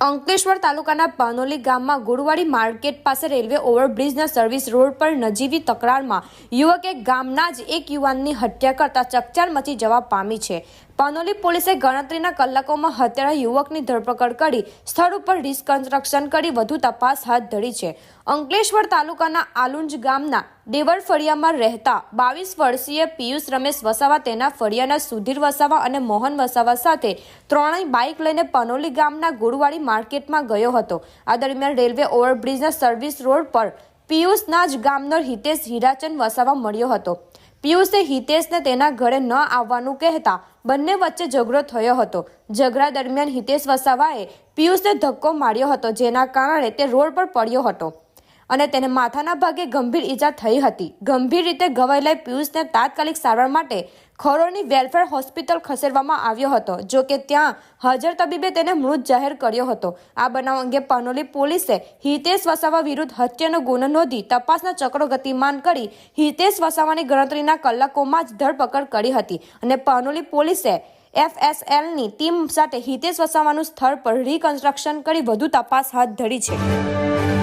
અંકલેશ્વર તાલુકાના પાનોલી ગામમાં ગુડવાડી માર્કેટ પાસે રેલવે ઓવરબ્રિજના સર્વિસ રોડ પર નજીવી તકરારમાં યુવકે ગામના જ એક યુવાનની હત્યા કરતા ચકચાર મચી જવા પામી છે. પાનોલી પોલીસે ગણતરીના કલાકોમાં હત્યારા યુવકની ધરપકડ કરી સ્થળ ઉપર રિકન્સ્ટ્રક્શન કરી વધુ તપાસ હાથ ધરી છે. અંકલેશ્વર તાલુકાના આલુંજ ગામના દેવર ફળિયામાં રહેતા બાવીસ વર્ષીય પિયુષ રમેશ વસાવા તેના ફળિયાના સુધીર વસાવા અને મોહન વસાવા સાથે ત્રણેય બાઇક લઈને પનોલી ગામના ગુરુવાડી માર્કેટમાં ગયો હતો. આ દરમિયાન રેલવે ઓવરબ્રિજના સર્વિસ રોડ પર પિયુષના જ ગામનો હિતેશ હીરાચંદ વસાવા મળ્યો હતો. પિયુષે હિતેશને તેના ઘરે ન આવવાનું કહેતા બંને વચ્ચે ઝઘડો થયો હતો. ઝઘડા દરમિયાન હિતેશ વસાવાએ પિયુષને ધક્કો માર્યો હતો, જેના કારણે તે રોડ પર પડ્યો હતો. અને તેને માથાના ભાગે ગંભીર ઈજા થઈ હતી. ગંભીર રીતે ઘવાયેલા પિયુષને તાત્કાલિક સારવાર માટે ખરોની વેલફેર હોસ્પિટલ ખસેડવામાં આવ્યો હતો, જો કે ત્યાં હાજર તબીબે તેને મૃત જાહેર કર્યો હતો. આ બનાવ અંગે પાનોલી પોલીસે હિતેશ વસાવા વિરુદ્ધ હત્યાનો ગુનો નોંધી તપાસના ચક્રો ગતિમાન કરી હિતેશ વસાવાની ગણતરીના કલાકોમાં જ ધરપકડ કરી હતી અને પાનોલી પોલીસે એફએસએલની ટીમ સાથે હિતેશ વસાવાનું સ્થળ પર રિકન્સ્ટ્રક્શન કરી વધુ તપાસ હાથ ધરી છે.